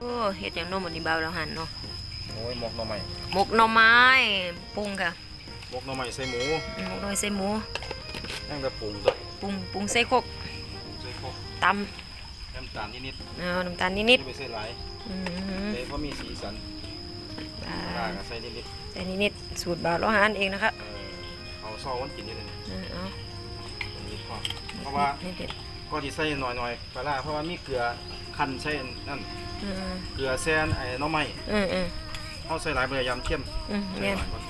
โอ้เฮ็ดหยังเน้อมื้อนี้บ่าวแล้วหันเนาะโอ้ยหมกหน่อไม้หมกหน่อไม้ปรุงค่ะหมกหน่อไม้ใส่หมูอืมหมกหน่อไม้ใส่หมูนั่งแต่ปรุงตัวปรุงปรุงใส่โคกใส่ข้าวตำน้ำตาลนิดเอาน้ำตาลๆนิดไม่ไปใส่หลายๆอืมเลยเพราะมีสีสันอ่าปลาก็ใส่นิดใส่นิดๆสูตรบ่าวแล้วหันเองนะคะๆเออเอาซอวันกินนิดนึงเออเอาตรงนี้พอเพราะว่านิดเด็ดก็ที่ใส่หน่อยๆปลาร้าเพราะว่ามีเกลือ คั้นใส่นั่นอืมเกลือแซนไอ้หน่อไม้อืมอืมเขาใส่หลายเบอร์ยำเข้มอืมใส่แม่นหน่อยก่อน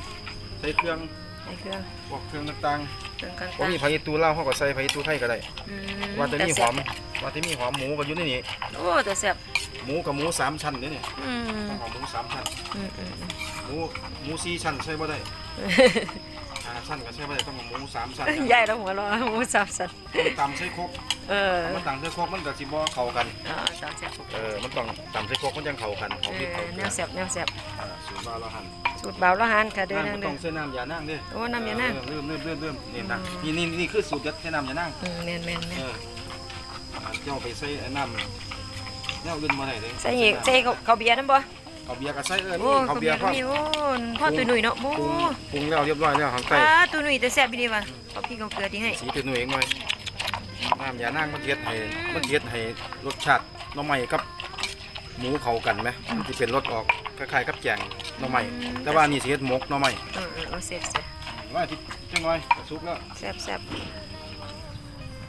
ใส่เครื่องใส่เครื่องพวกเครื่องต่างเครื่องกลางๆว่ามีไผ่ตูเล่าวเขาก็ใส่ไผ่ตูไทยก็ได้ ๆอืว่าจะมีหแซ่อบมว่าจะมีหอมหมูก็อยู่ในนี้โอ้แต่แซ่บหมูกับหมูสามชั้นเนี่ยนี่อืมหอมหมูสามชั้นอืมอืมอืมหมูหมูสี่ชั้นใช่บ่ได้ห้าชั้นก็ใช่บ่ได้ต้องหมูสามชั้นใหญ่แล้วหัวเราะหมูสับสันต้องตำใส่ครกเออมันตำใส่ครกมันก็สิบ่เข้ากันอ่าตามแซ่บเออมันต้องตำใส่ครกมันจังเข้ากันเอเขาพริกอเขาแนเกลือวแซ่บแนวแซ่บอ่าสูตรบาละหันสูตรบ่าวละหันค่ะเด้อน้ำนางก็เด้ต้อ องใส่น้ำยานั่งเด้โอ้น้ำยานั่งเออเริ่มเริ่มเริ่มเริ่มนี่นะอืมนี่นี่นี่คือสูตรเด็ดใส่น้ำยานั่ง อืมแม่นแม่นแม่เอนออ่าเจ้าไปใส่ไอ้น้ำแนวอื่นบ่ได้เด้ใส่อีกใส่เขาเขาเบียร์นั่นบ่ เอาเบียร์ก็ใส่เออโอ้นี่เขาเขาเบีเบียยร์ร์พร้อมนี่โอ้พ่อตุยหนุ่ยเนาะโอ้ปรุงปรุงแล้วเรียบร้อยแล้วข้างใต้อ่าตุยหนุ่ยแต่แซ่บดีว่ะเอาพริกเอาเกลือที่ให้สีตัวหน่วยเองหน่อยน้ำยานั่งมันเทียดให้มันเทียดให้รสชาติหน่อไม้กับหมูเข้ากันไหมมันจะเป็นรสออกคล้ายๆกับแกงหน่อไม้แต่ว่านี่สิเฮ็ดหมกหน่อไม้เออเออเอาแซ่บแซ่บว่าที่จังหน่อยกระซุกแล้วแซ่บแซ่บ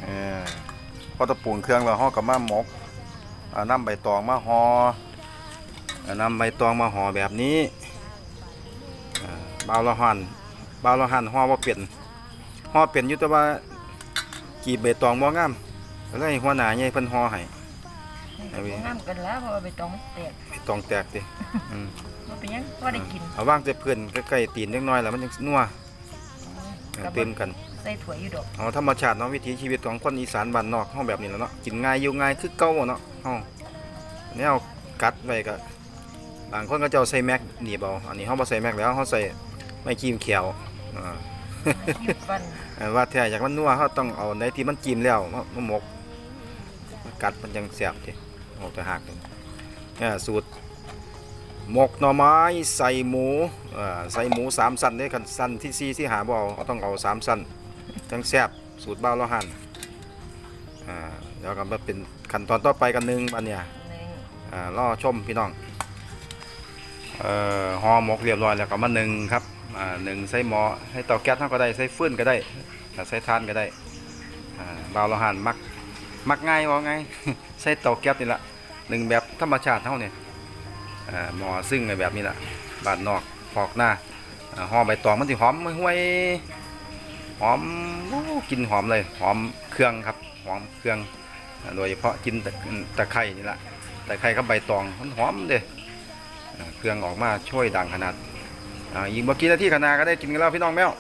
เออพอตะปูนเครื่องแล้วห่อกับมาหมกเอาน้ำใบตองมาห่อเอา น้ำใบตองมาห่อแบบนี้อ่าบาวละหันบาวละหันห่อว่าเปลี่ยนห่อเปลี่ยนอยู่แต่ว่ากีบใบตองบ่งามก็เลยหัวหน้าใหญ่เพิ่นห่อให้เอาไว้น้ำกันแล้วเพราะว่าใบตองมันแตกใบตองแตกติอืมมันเป็นหยังว่าได้กินเอาว่างแต่เพื่อนใกล้ๆตีนเล็กน้อยแล้วมันยังนัวเออเต็มกันใส่ถั่วอยู่ดอกเอาธรรมชาติเนาะวิถีชีวิตของคนอีสานบ้านนอกเฮาแบบนี้แหล้วเนาะกินง่ายอยู่ง่ายคือเก่าเนาะเฮาแนวกัดไว้ก็ บางคนก็เจ้าใส่แม็กหนีบเอาอันนี้เฮาบ่ใส่แม็กแล้วเฮาใส่ไม้จิ้มเขียวอ่ายิ้มฟันเออว่าแท้อยากมันนัวเฮาต้องเอาในที่มันจิ้มแล้วมามาหมกมากัดมันจังแซ่บติโอ้แต่หักเลยเนี่ยสูตรหมกหน่อไม้ใส่หมูเอ่อใส่หมูสามสั้นเด้คันสั้นที่สี่ที่หาบ่เอาเอาต้องเอาสามสั้นจังแซ่บสูตรบ้าวละหันอ่าเดี๋ยวก็มาเป็นขั้นตอนต่อไปกันหนึ่งอันเนี้ยหนึ่งอ่ารอชมพี่น้องเอ่อ ห่อหมกเรียบร้อยแล้วก็มาหนึ่งครับหนึ่งใส่หม้อให้เตาแก๊สเท่าก็ได้ใส่ฟืนก็ได้อ่าใส่ทานก็ได้อ่าบาวละหันมักมักง่ายว่าไงใส่เตาแก๊สนี่ละหนึ่งแบบธรรมชาติเท่าเนี่ยหม้อซึ่งแบบนี้ละบานนอกพอกหน้าห่อใบตองมันสิหอมห่วยหอมกินหอมเลยหอมเครื่องครับหอมเครื่องโดยเฉพาะกินตะตะไคร่นี่ละตะไคร่กับใบตองมันหอมเด้ เครื่องออกมาช่วยดังขนาดอ่าอีกเมื่อกี้นาทีขนาดก็ได้กินกันแล้วพี่น้องแมว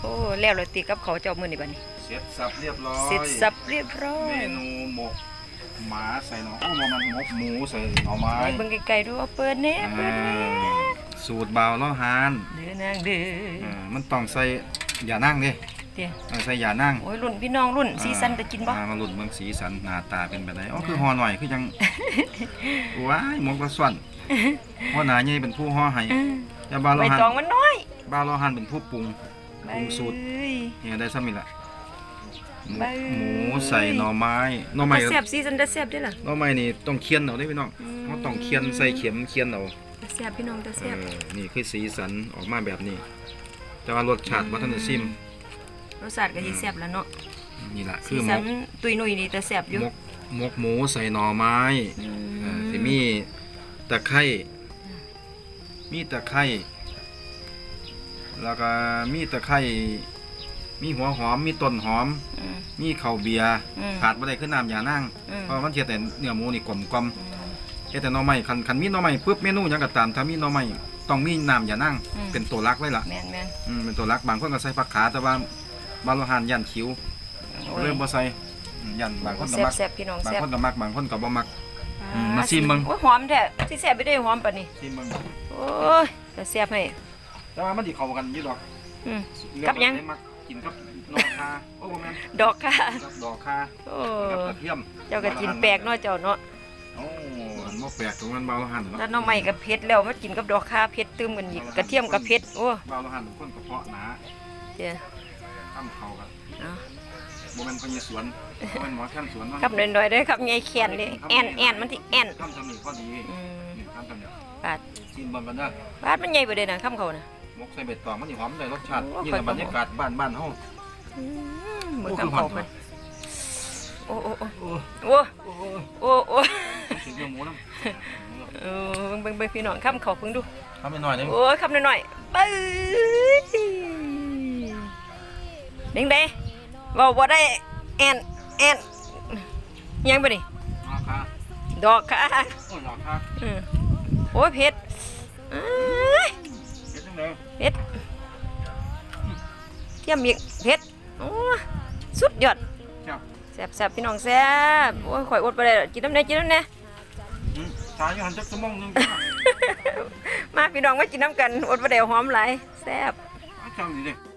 โอ้แล้วเลยตีกับเขาวเจ้ามือนี่บัดนี้เสร็จสับเรียบร้อยเสร็จสับเรียบร้อยเมนูหมกหมาใส่หน่อโอ้มันหมกหมูใส่หน่อไม้ไปเบิ่งไกลๆดูว่าเปิดแน่เปิดแน่อ่าสูตรเบาเล่าฮานเด้อนางเด้ออ่ามันต้องใส่อย่านั่งเด้ เดี๋ยวเออใส่อย่านั่งโอ้ยรุ่นพี่น้องรุ่นซีซันจะกินบ่อ่ามาหลุดเมืองสีสันหน้าตาเป็นแบบไหนอ๋อคือห่อหน่อยคือยังว้ายหมกกระส่วนห่อหนาใหญ่เป็นผู้ห่อให้เอออย่าบาใบเราหันตองมันน้อยบาเราหันเป็นผู้ปรุง ปรุงสูตร เอ้ย เนี่ยได้ซ้ำอีกละหมูใบหมูใส่หน่อไม้หน่อไม้แต่แซ่บซีซันจะแซ่บเด้อล่ะหน่อไม้นี่ต้องเคียนเอาได้พี่น้องอืมเขาต้องเคียนใส่เข็มเคียนเอาแต่แซ่บพี่น้องแต่เอแซ่บอนี่คือสีสันออกมาแบบนี้ แต่ว่ารสชาติว่าท่านจะซิม รสชาติก็สิแซ่บแล้วเนาะนี่แหละซีคือหมซันกตุยหนุ่ยนี่แต่แซ่บอยู่หมกหมกหมูใส่หน่อไม้อืเออที่มีตะไคร้มีตะไคร้แล้วก็มีตะไคร้มีหัวหอมมีต้นหอม อืม มีข้าวเบียร์อืม ขาดบ่ได้คือน้ำยานั่งอืมเพราะมันเทียแต่เนื้อหมูนี่กลมกลอมอืมเทียแต่หน่อไม้คันคันมีหน่อไม้ปุ๊บเมนูหยังก็ตามถ้ามีหน่อไม้ต้องมีน้ำยานั่ง อืม เป็นตัวรักไว้ล่ะ แม่นแม่นอืมเป็นตัวรักบางคนก็ใส่ผักขาแต่ว่า บางโรงอาหารยันคิ้วโอ้ยเริ่มบ่ใส่อืมยันบางคนก็แซ่บมักแซ่บพี่น้องบางแซ่บคนก็มักบางคนก็บ่มัก อืมมาชิมมึง โอ้ยหอมแท้ที่แซ่บไปได้หอมปานนี้ที่มึงโอ้ยแต่แซ่บให้ แต่ว่ามันสิเข้ากันอยู่ดอกอืมเรื่องกับหยังได้มักกินกับนอกคาโอ้บ่แม่นดอกค่ะ กับดอกคาโอ้กับกระเทียมเจ้าก็กินแปลกเนาะเจ้าเนาะโอ้หันบ่แปลกตรงนั้นเบาละหันเนาะถ้าหน้องใหม่กับเผ็ดแล้วมากินกับดอกค่ะเผ็ดตึมกันอีกกระเทียมกับเผ็ดโอ้เบาละหันคนกระเพาะหนาเจ้า ข้ามเขาครับเอาบ่แม่นพญสวนบ่แม่นหมอแท่นสวนเนาะครับน้อยๆเด้อครับใหญ่แขนเลยแอนแอนมันที่แอนทำสำนีพอดีอืมนี่ทำสำนีบาดกินบ่กันเด้อบาดมันใหญ่ไปเลยนะคำเขานะ มกใส่เบ็ดตองมันนี่หอมได้รสชาติโอ้ยิ่งกับบรรยากาศบ้านบ้านๆเฮาอืมเหมือนโอ้คำเขาคือหอมมันโอ้โอ้โอ้โอ้โอ้โอ้โอ้โอ้กินเนื้อหมูนำเออเบิ่งเบิ่งพี่น้องคำเขาเพิ่งดูทำให้หน่อยนึงโอ้ยคำหน่อยๆปื้ย เด้งเด้เว่าบ่ได้แอนแอนยังไปนี่ราคาดอกค่ะโอ้ยราคาอืมโอ้ยเผ็ดเอ้ยเฮ็ดจังได๋เผ็ดเทียมอีกเผ็ดโอ้ยสุดยอดครับแซ่บแซ่บพี่น้องแซ่บโอ้ยข่อยอดไปเลยกินน้ำแน่กินน้ำแน่อืมตายอยู่หันจักชั่วโมงหนึงมาพี่น้องมากินน้ำกันอดไปเดี๋ยวหอมหลายแซ่บเอาจังนี่เด้